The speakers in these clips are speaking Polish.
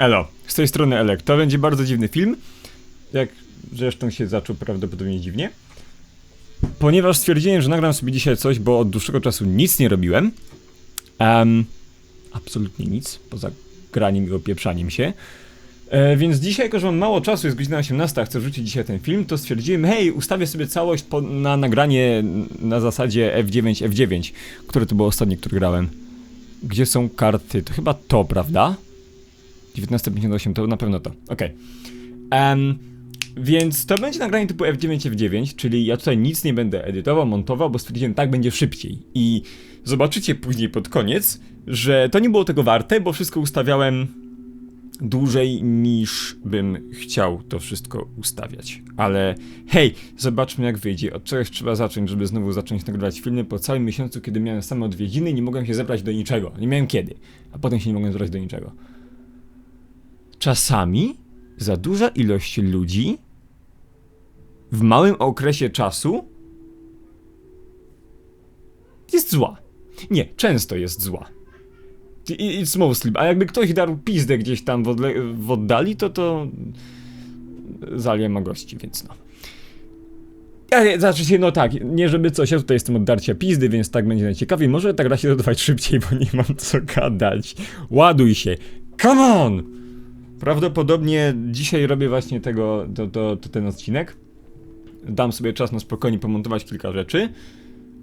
Elo, z tej strony Elek. To będzie bardzo dziwny film. Jak zresztą się zaczął prawdopodobnie dziwnie. Ponieważ stwierdziłem, że nagram sobie dzisiaj coś, bo od dłuższego czasu nic nie robiłem. Em, absolutnie nic, poza graniem i opieprzaniem się. E, więc dzisiaj, jako że mam mało czasu, jest godzina 18, a chcę wrzucić dzisiaj ten film, to stwierdziłem, hej, ustawię sobie całość po, na nagranie na zasadzie F9, F9, które to było ostatnie, które grałem. Gdzie są karty? To chyba to, prawda? 1958 to na pewno to. Okej. Em, więc to będzie nagranie typu F9, F9, czyli ja tutaj nic nie będę edytował, montował, bo stwierdziłem, tak będzie szybciej. I zobaczycie później pod koniec, że to nie było tego warte, bo wszystko ustawiałem dłużej niż bym chciał to wszystko ustawiać. Ale hej, zobaczmy jak wyjdzie. Od czegoś trzeba zacząć, żeby znowu zacząć nagrywać filmy po całym miesiącu, kiedy miałem same odwiedziny nie mogłem się zebrać do niczego. Nie miałem kiedy. A potem się nie mogłem zebrać do niczego. Czasami za duża ilość ludzi w małym okresie czasu jest zła. Nie, często jest zła. It's mostly. A jakby ktoś darł pizdę gdzieś tam w, odle- w oddali, to to zalie ma gości, więc no. Ale znaczy się, no tak, nie żeby coś, ja tutaj jestem od darcia pizdy, więc tak będzie najciekawiej. Może tak da się dodawać szybciej, bo nie mam co gadać. Ładuj się. Come on! Prawdopodobnie dzisiaj robię właśnie tego, to, to, to ten odcinek. Dam sobie czas na spokojnie pomontować kilka rzeczy.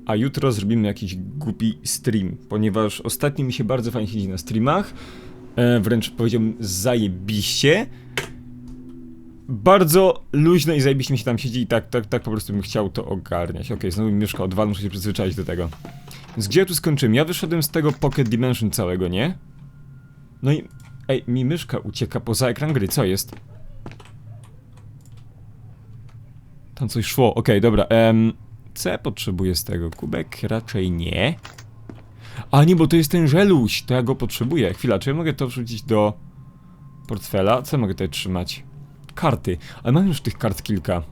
A jutro zrobimy jakiś głupi stream, ponieważ ostatnio mi się bardzo fajnie siedzi na streamach. E, wręcz powiedziałbym zajebiście. Bardzo luźno i zajebiście mi się tam siedzi i tak, tak, tak po prostu bym chciał to ogarniać. Okej, znowu mi myszka odwal, muszę się przyzwyczaić do tego. Więc gdzie tu skończyłem? Ja wyszedłem z tego Pocket Dimension całego, nie? No i... Ej, mi myszka ucieka poza ekran gry, co jest? Tam coś szło, okej, dobra, em... Co ja potrzebuję z tego? Kubek raczej nie. A nie, bo to jest ten żeluś, to ja go potrzebuję. Chwila, czy ja mogę to wrzucić do portfela? Co mogę tutaj trzymać? Karty, ale mam już tych kart kilka.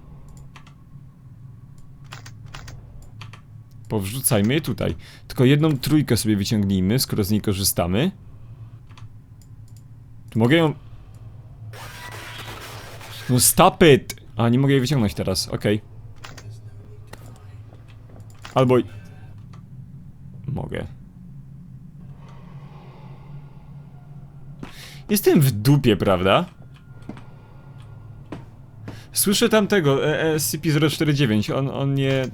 Powrzucajmy je tutaj. Tylko jedną trójkę sobie wyciągnijmy, skoro z niej korzystamy. Mogę ją... No stop it! A, nie mogę jej wyciągnąć teraz, okej. Albo... Mogę. Jestem w dupie, prawda? Słyszę tamtego, e, SCP-049, on, on nie...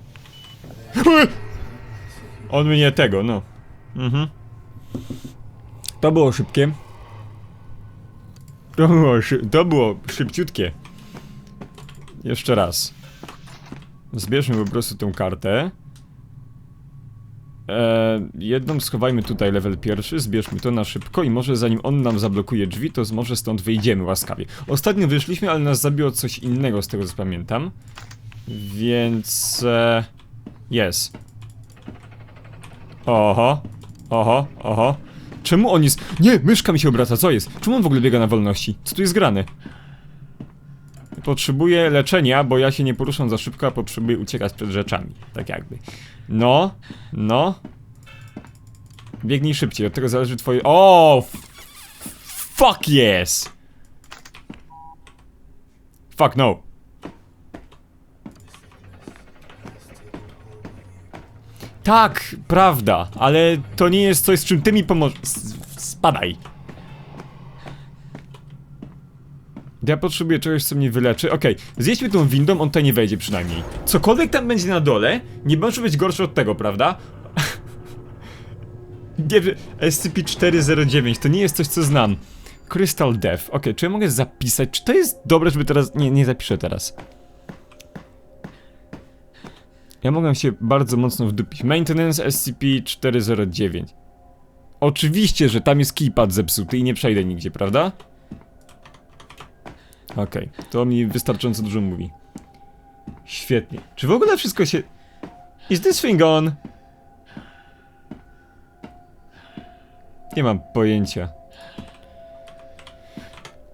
On mnie tego, no. Mhm. To było szybkie. To było, szy to było szybciutkie. Jeszcze raz. Zbierzmy po prostu tą kartę. Eee, jedną schowajmy tutaj level pierwszy, zbierzmy to na szybko i może zanim on nam zablokuje drzwi, to może stąd wyjdziemy łaskawie. Ostatnio wyszliśmy, ale nas zabiło coś innego z tego co pamiętam. Więc... E, jest. Oho, oho, oho. Czemu on jest... Nie, myszka mi się obraca, co jest? Czemu on w ogóle biega na wolności? Co tu jest grane? Potrzebuję leczenia, bo ja się nie poruszam za szybko, a potrzebuję uciekać przed rzeczami. Tak jakby. No, no. Biegnij szybciej, od tego zależy twoje... O! Fuck yes! Fuck no. Tak, prawda, ale to nie jest coś, z czym ty mi pomożesz. Spadaj. Ja potrzebuję czegoś, co mnie wyleczy. Okej, zjedźmy tą windą, on tutaj nie wejdzie przynajmniej. Cokolwiek tam będzie na dole, nie może być gorsze od tego, prawda? nie wiem, SCP-409 to nie jest coś, co znam. Crystal Death. Okej, czy ja mogę zapisać? Czy to jest dobre, żeby teraz... Nie, nie zapiszę teraz. Ja mogę się bardzo mocno wdupić. Maintenance SCP-409. Oczywiście, że tam jest keypad zepsuty i nie przejdę nigdzie, prawda? Okej, to mi wystarczająco dużo mówi. Świetnie. Czy w ogóle wszystko się... Is this thing on? Nie mam pojęcia.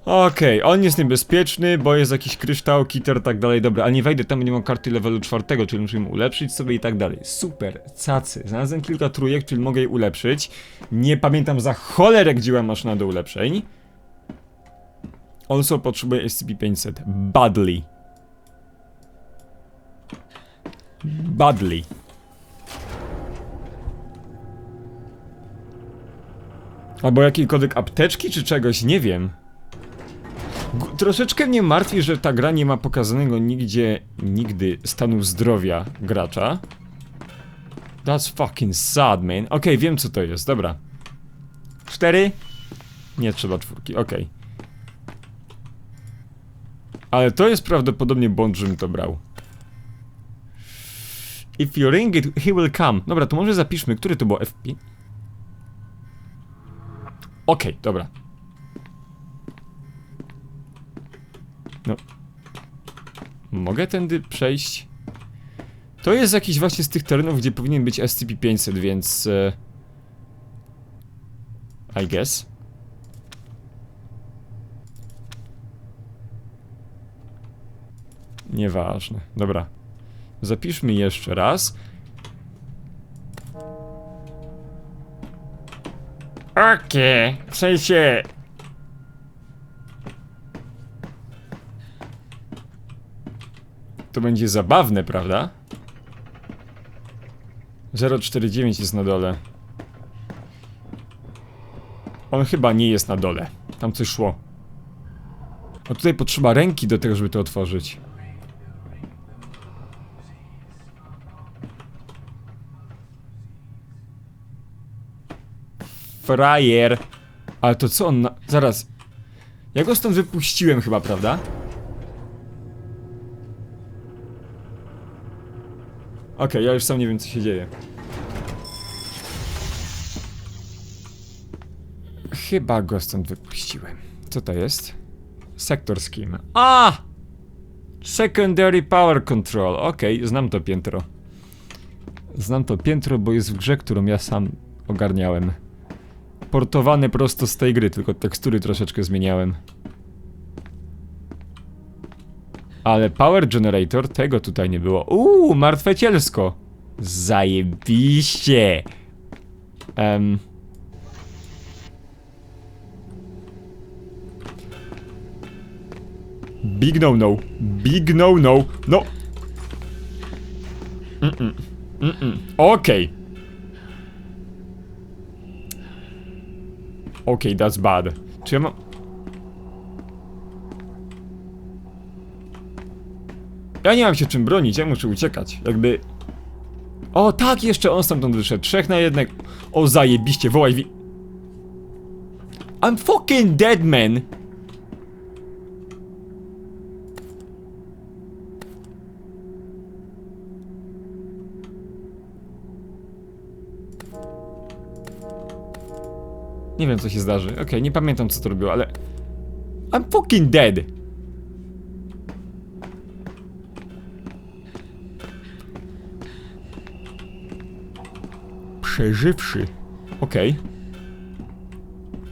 Okej, on jest niebezpieczny, bo jest jakiś kryształ, kiter, tak dalej, dobra, ale nie wejdę tam, nie mam karty levelu czwartego, czyli muszę ją ulepszyć sobie i tak dalej. Super, cacy. Znalazłem kilka trójek, czyli mogę je ulepszyć. Nie pamiętam za cholerę, gdzie była maszyna do ulepszeń. Also potrzebuję SCP-500. Badly. Badly. Albo jakikolwiek apteczki czy czegoś, nie wiem. Troszeczkę mnie martwi, że ta gra nie ma pokazanego nigdzie, nigdy stanu zdrowia gracza. That's fucking sad, man. Okej, wiem co to jest, dobra. Cztery? Nie trzeba czwórki, okej. Ale to jest prawdopodobnie błąd, żebym to brał. If you ring it, he will come. Dobra, to może zapiszmy, który to było FP? Okej, dobra. No. Mogę tędy przejść? To jest jakiś właśnie z tych terenów, gdzie powinien być SCP-500, więc... E... I guess. Nieważne. Dobra. Zapiszmy jeszcze raz. Okej, w sensie... To będzie zabawne, prawda? 049 jest na dole. On chyba nie jest na dole. Tam coś szło. A tutaj potrzeba ręki do tego, żeby to otworzyć. Frajer. Ale to co on na... Zaraz. Ja go stąd wypuściłem chyba, prawda? Okej, ja już sam nie wiem co się dzieje. Chyba go stąd wypuściłem. Co to jest? Sector scheme. A! Secondary Power Control. Okej, znam to piętro. Znam to piętro, bo jest w grze, którą ja sam ogarniałem. Portowany prosto z tej gry, tylko tekstury troszeczkę zmieniałem. Ale Power Generator, tego tutaj nie było. Uuu, martwe cielsko. Zajebiście. Em. Big no no. Big no no. No. Mm-mm. Mm-mm. Okej. Okej, that's bad. Czy ja mam... Ja nie mam się czym bronić, ja muszę uciekać. Jakby... O, tak, jeszcze on stamtąd wyszedł. Trzech na jednego. O, zajebiście, wołaj wi... I'm fucking dead, man! Nie wiem, co się zdarzy. Okej, nie pamiętam, co to robiło, ale... I'm fucking dead! Przeżywszy. Okej.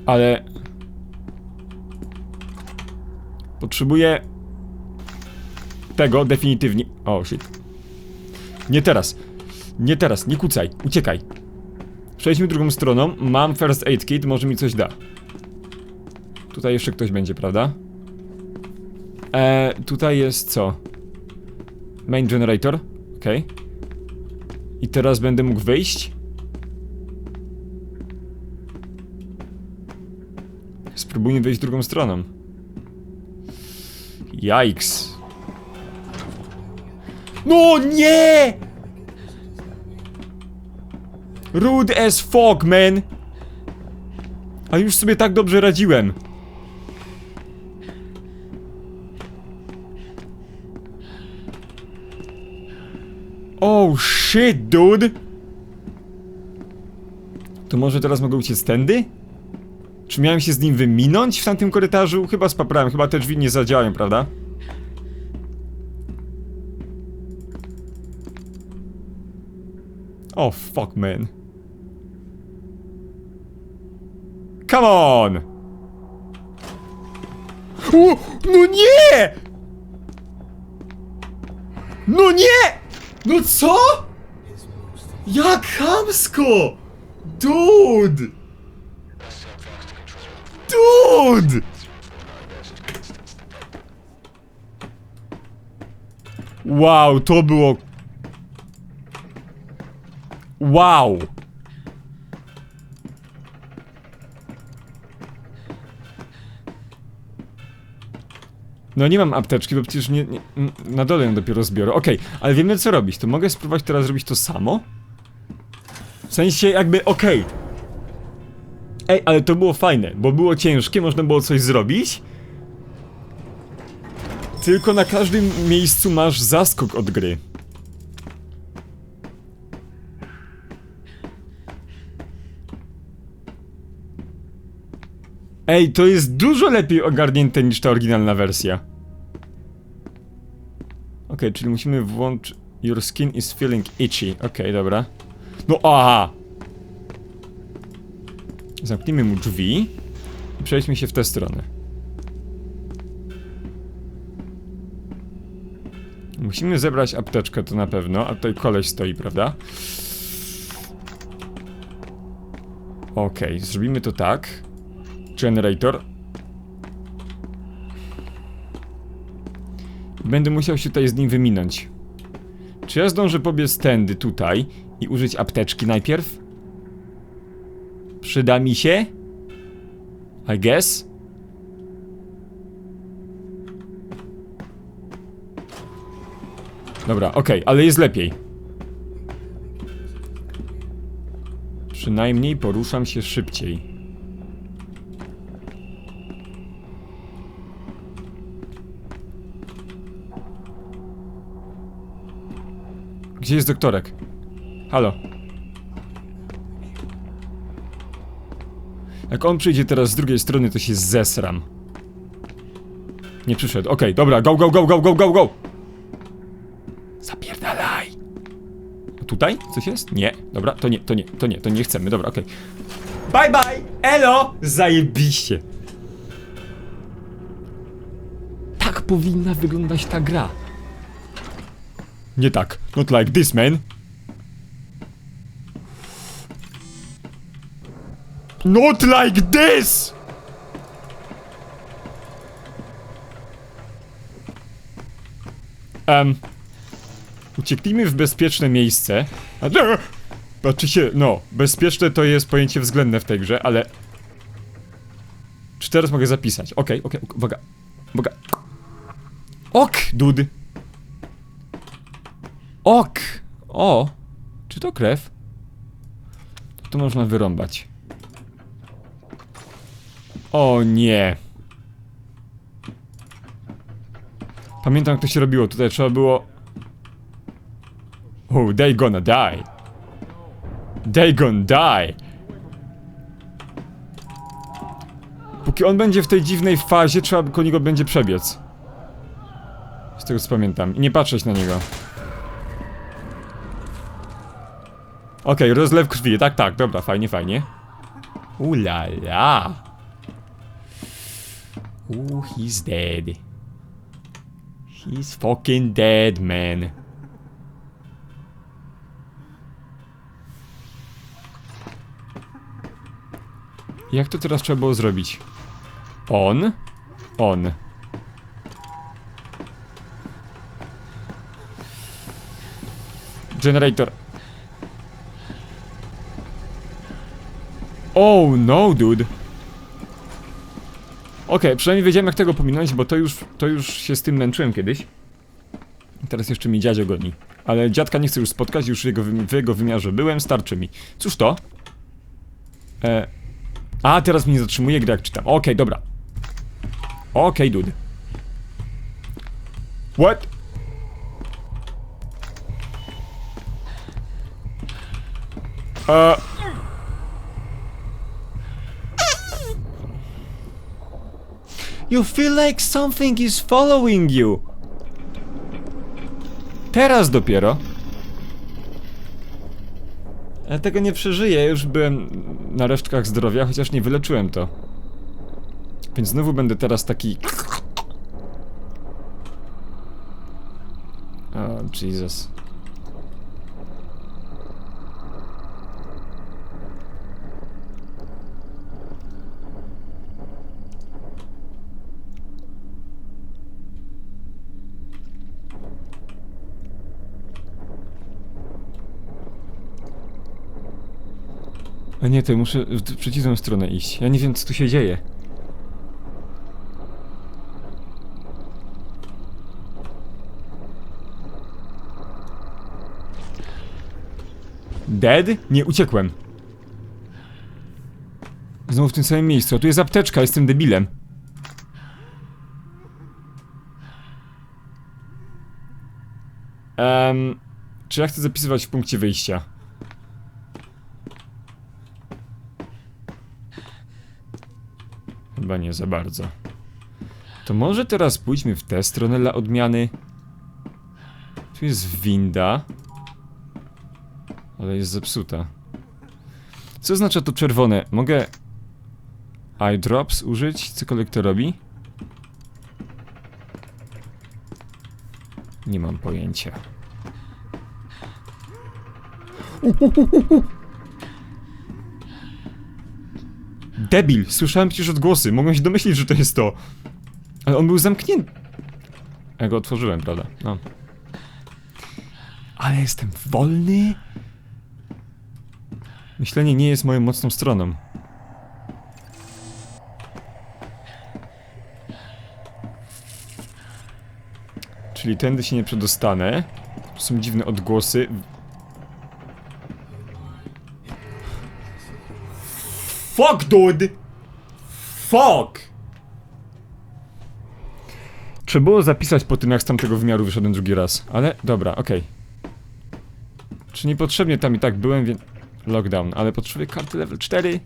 Ale... Potrzebuję... Tego definitywnie... O, shit. Nie teraz. Nie teraz, nie kucaj. Uciekaj. Przejdźmy drugą stroną. Mam first aid kit, może mi coś da. Tutaj jeszcze ktoś będzie, prawda? E, tutaj jest co? Main generator. Okej. I teraz będę mógł wyjść. Spróbujmy wyjść drugą stroną. Yikes. No nie! Rude as fuck, man! A już sobie tak dobrze radziłem. Oh shit, dude! To może teraz mogę uciec tędy? Czy miałem się z nim wyminąć w tamtym korytarzu? Chyba spaprałem, chyba te drzwi nie zadziałają, prawda? Oh fuck, man. Come on! O, no nie! No nie! No co? Jak chamsko! Dude! Dude! Wow, to było... Wow! No nie mam apteczki, bo przecież nie, nie na dole ją dopiero zbiorę. Okej, okay, ale wiemy co robić. To mogę spróbować teraz zrobić to samo? W sensie jakby, okej. Okay. Ej, ale to było fajne, bo było ciężkie, można było coś zrobić. Tylko na każdym miejscu masz zaskok od gry. Ej, to jest dużo lepiej ogarnięte niż ta oryginalna wersja. Okej, czyli musimy włączyć... Your skin is feeling itchy. Okej, dobra. No aha! Zamknijmy mu drzwi i przejdźmy się w tę stronę. Musimy zebrać apteczkę, to na pewno, a tutaj koleś stoi, prawda? Okej, zrobimy to tak. Generator. Będę musiał się tutaj z nim wyminąć. Czy ja zdążę pobiec tędy, tutaj i użyć apteczki najpierw? Przyda mi się? I guess? Dobra, okej, ale jest lepiej. Przynajmniej poruszam się szybciej. Gdzie jest doktorek? Halo. Jak on przyjdzie teraz z drugiej strony, to się zesram. Nie przyszedł. Okej, dobra, go, go, go, go, go, go, go! Zapierdalaj! Tutaj? Coś jest? Nie. Dobra, to nie, to nie, to nie, to nie chcemy. Dobra, okej. Bye bye! Elo! Zajebiście! Tak powinna wyglądać ta gra. Nie tak. Not like this, man. Not like this! Um, ucieknijmy w bezpieczne miejsce. Znaczy się, no, bezpieczne to jest pojęcie względne w tej grze, ale... Czy teraz mogę zapisać? Okej, okej, ok, uwaga. Uwaga. Ok, dude. Ok! O! Czy to krew? To można wyrąbać. O nie! Pamiętam jak to się robiło, tutaj trzeba było... Oh, they gonna die. They gonna die. Póki on będzie w tej dziwnej fazie, trzeba koło niego będzie przebiec. Z tego co pamiętam. I nie patrzeć na niego. Okej, rozlew krwi, tak, tak, dobra, fajnie, fajnie. Ulala. Ooh, he's dead. He's fucking dead, man. Jak to teraz trzeba było zrobić? On? On. Generator. Oh no, dude. Okej, przynajmniej wiedziałem jak tego pominąć, bo to już, to już się z tym męczyłem kiedyś. Teraz jeszcze mi dziadzio goni. Ale dziadka nie chcę już spotkać, już jego, w jego wymiarze byłem, starczy mi. Cóż to? E... A, teraz mnie zatrzymuje gra jak czytam. Okej, dobra. Okej, dude. What? E... You feel like something is following you. Teraz dopiero. Ja tego nie przeżyję, już byłem na resztkach zdrowia, chociaż nie wyleczyłem to. Więc znowu będę teraz taki... O, Jesus. A nie, to muszę w przeciwną stronę iść. Ja nie wiem, co tu się dzieje. Dead? Nie, uciekłem. Znowu w tym samym miejscu. A tu jest apteczka, jestem debilem. Em, czy ja chcę zapisywać w punkcie wyjścia? Chyba nie za bardzo. To może teraz pójdźmy w tę stronę dla odmiany. Tu jest winda. Ale jest zepsuta. Co oznacza to czerwone? Mogę eye drops użyć? Cokolwiek to robi? Nie mam pojęcia. Debil! Słyszałem przecież odgłosy. Mogłem się domyślić, że to jest to. Ale on był zamknięty. Ja go otworzyłem, prawda? No. Ale jestem wolny? Myślenie nie jest moją mocną stroną. Czyli tędy się nie przedostanę. Tu są dziwne odgłosy. Fuck, dude! Fuck! Trzeba było zapisać po tym, jak z tamtego wymiaru wyszedłem drugi raz. Ale dobra, okej. Czy niepotrzebnie tam i tak byłem, więc... Lockdown, ale potrzebuję karty level 4.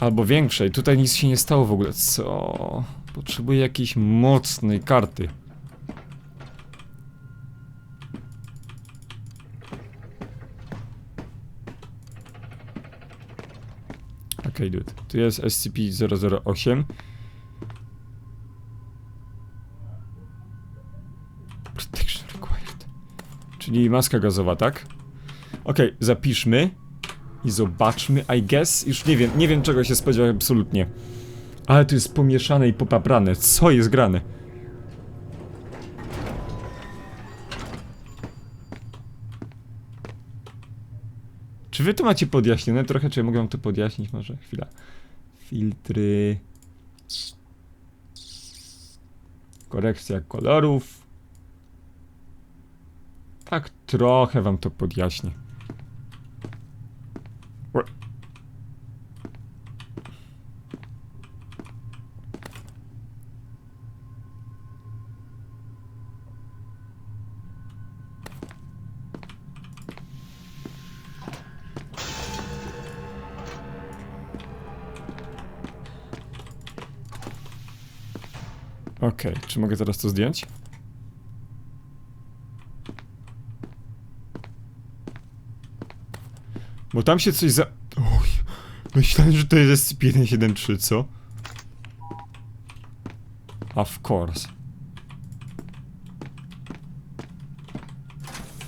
Albo większej. Tutaj nic się nie stało w ogóle. Co? Potrzebuję jakiejś mocnej karty. Dude. Tu jest SCP-008. Protection required. Czyli maska gazowa, tak? Okej, zapiszmy. I zobaczmy, I guess. Już nie wiem, nie wiem czego się spodziewać absolutnie. Ale to jest pomieszane i popaprane. Co jest grane? Czy wy to macie podjaśnione trochę? Czy ja mogę wam to podjaśnić może? Chwila. Filtry. Korekcja kolorów. Tak trochę wam to podjaśnię. Okej, czy mogę teraz to zdjąć? Bo tam się coś za... Oj, myślałem, że to jest SCP-173, co? Of course.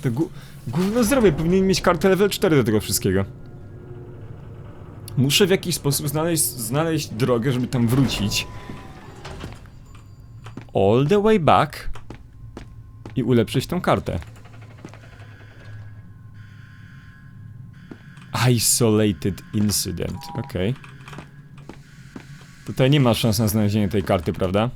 To gu... Gówno powinien mieć kartę level 4 do tego wszystkiego. Muszę w jakiś sposób znaleźć, znaleźć drogę, żeby tam wrócić. All the way back. I ulepszyć tą kartę. Isolated incident, okej. Tutaj nie ma szans na znalezienie tej karty, prawda?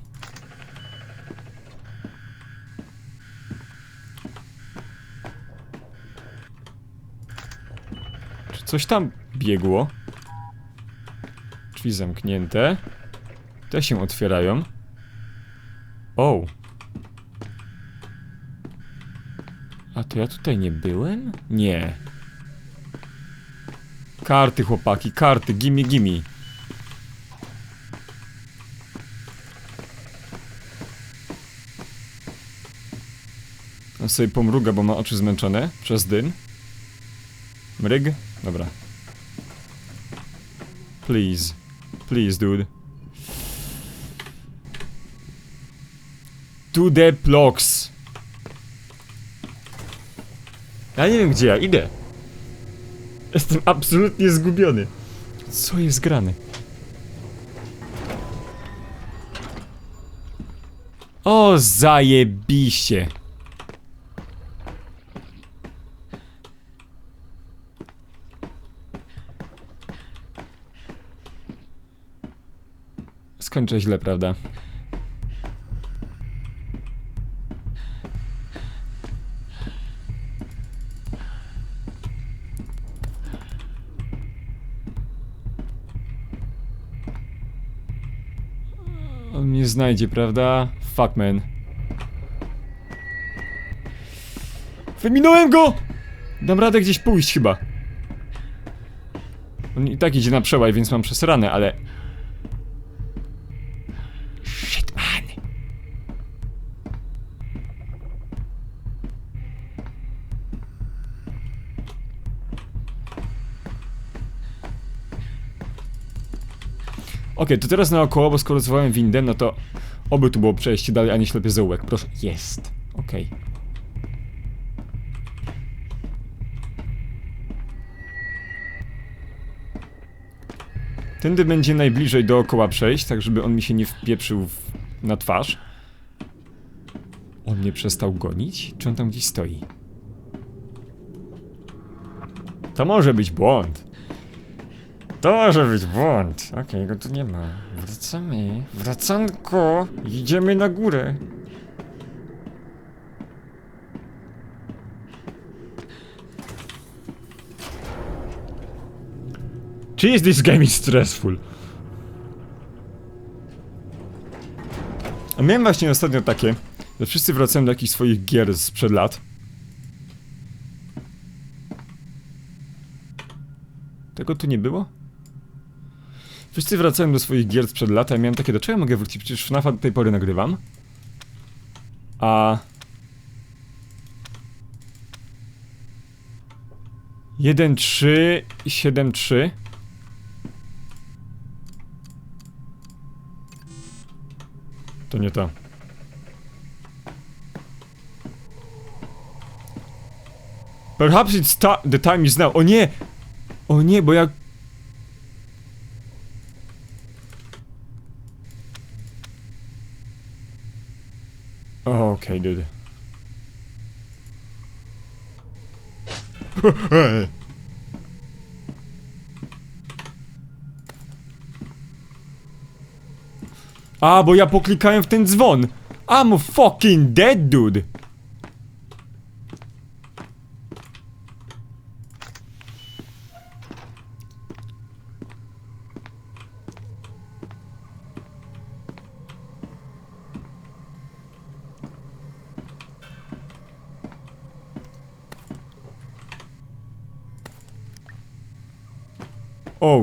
Czy coś tam biegło? Drzwi zamknięte. Te się otwierają. O. A to ja tutaj nie byłem? Nie. Karty, chłopaki, karty, gimme, gimme. On sobie pomruga, bo ma oczy zmęczone przez dym. Mryg? Dobra. Please. Please, dude. to the blocks. Ja nie wiem gdzie ja idę. Jestem absolutnie zgubiony. Co jest grane? O, zajebiście. Skończę źle, prawda? Znajdzie, prawda? Fuck, man. Wyminąłem go! Dam radę gdzieś pójść chyba. On i tak idzie na przełaj, więc mam przesrane, ale... Okej, to teraz naokoło, bo skoro zwołałem windę, no to oby tu było przejście dalej, a nie ślepy zaułek. Proszę, jest. Okej. Tędy będzie najbliżej dookoła przejść, tak żeby on mi się nie wpieprzył w, na twarz. On mnie przestał gonić? Czy on tam gdzieś stoi? To może być błąd. To może być błąd. Okej, go tu nie ma. Wracamy. Wracanko. Idziemy na górę. Is this game is stressful? A miałem właśnie ostatnio takie, że wszyscy wracają do jakichś swoich gier sprzed lat. Tego tu nie było? Wszyscy wracają do swoich gier sprzed lat, a ja miałem takie, do czego mogę wrócić? Przecież FNAFa do tej pory nagrywam. A... 1, 3, 7, 3. To nie to. Perhaps it's the time is now. O nie! O nie, bo jak... Oh, okay, dude. A, bo ja poklikałem w ten dzwon. I'm fucking dead, dude.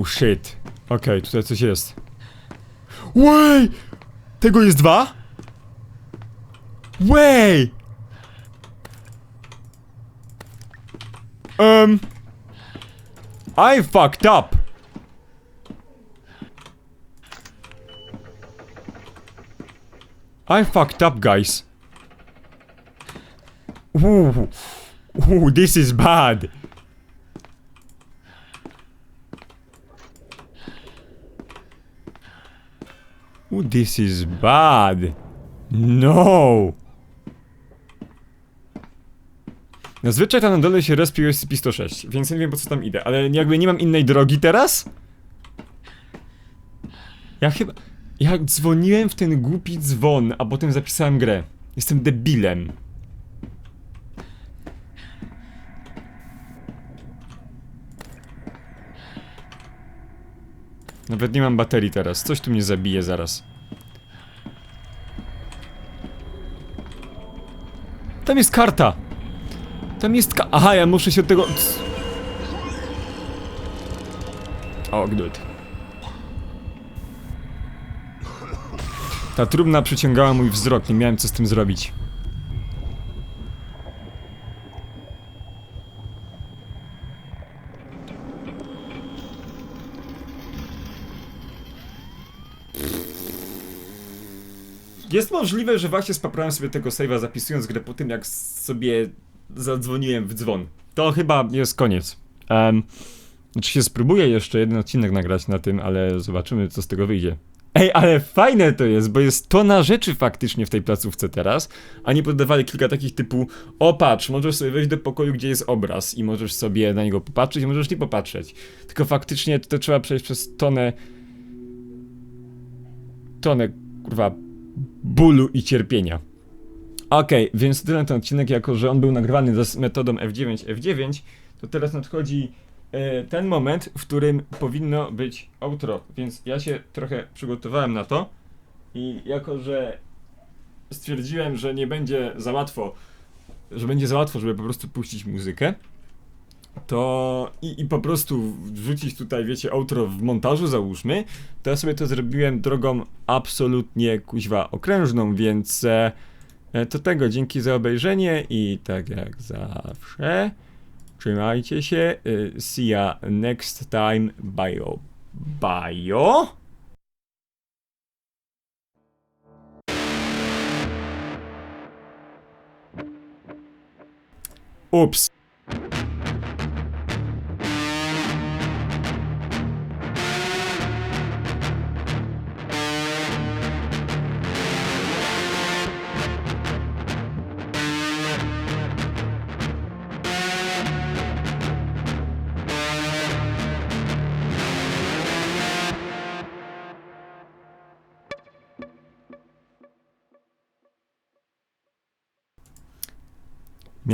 Shit. Okej, tutaj coś jest. Way! Tego jest dwa? Way! Um. I fucked up. I fucked up, guys. Ooh. Ooh, this is bad. This is bad. No. Zazwyczaj tam na dole się respi SCP-106, więc nie wiem po co tam idę, ale jakby nie mam innej drogi teraz? Ja chyba... Ja dzwoniłem w ten głupi dzwon, a potem zapisałem grę. Jestem debilem. Nawet nie mam baterii teraz. Coś tu mnie zabije zaraz. Tam jest karta! Tam jest ka... Aha, ja muszę się od tego... O, good. Ta trumna przyciągała mój wzrok, nie miałem co z tym zrobić. Jest możliwe, że właśnie spaprałem sobie tego save'a zapisując grę po tym, jak sobie zadzwoniłem w dzwon. To chyba jest koniec. Um, się spróbuję jeszcze jeden odcinek nagrać na tym, ale zobaczymy co z tego wyjdzie. Ej, ale fajne to jest, bo jest tona rzeczy faktycznie w tej placówce teraz, a nie podawali kilka takich typu o patrz, możesz sobie wejść do pokoju, gdzie jest obraz i możesz sobie na niego popatrzeć i możesz nie popatrzeć. Tylko faktycznie to trzeba przejść przez tonę tonę, kurwa, bólu i cierpienia. Okej, więc tyle ten odcinek, jako że on był nagrywany z metodą F9, F9, to teraz nadchodzi e, ten moment, w którym powinno być outro, więc ja się trochę przygotowałem na to i jako, że stwierdziłem, że nie będzie za łatwo, że będzie za łatwo, żeby po prostu puścić muzykę, to i, i po prostu wrzucić tutaj, wiecie, outro w montażu, załóżmy, to ja sobie to zrobiłem drogą absolutnie kuźwa okrężną, więc e, e, to tego, dzięki za obejrzenie i tak jak zawsze, trzymajcie się, e, see ya next time, bye, bye. Ups.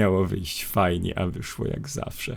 Miało wyjść fajnie, a wyszło jak zawsze.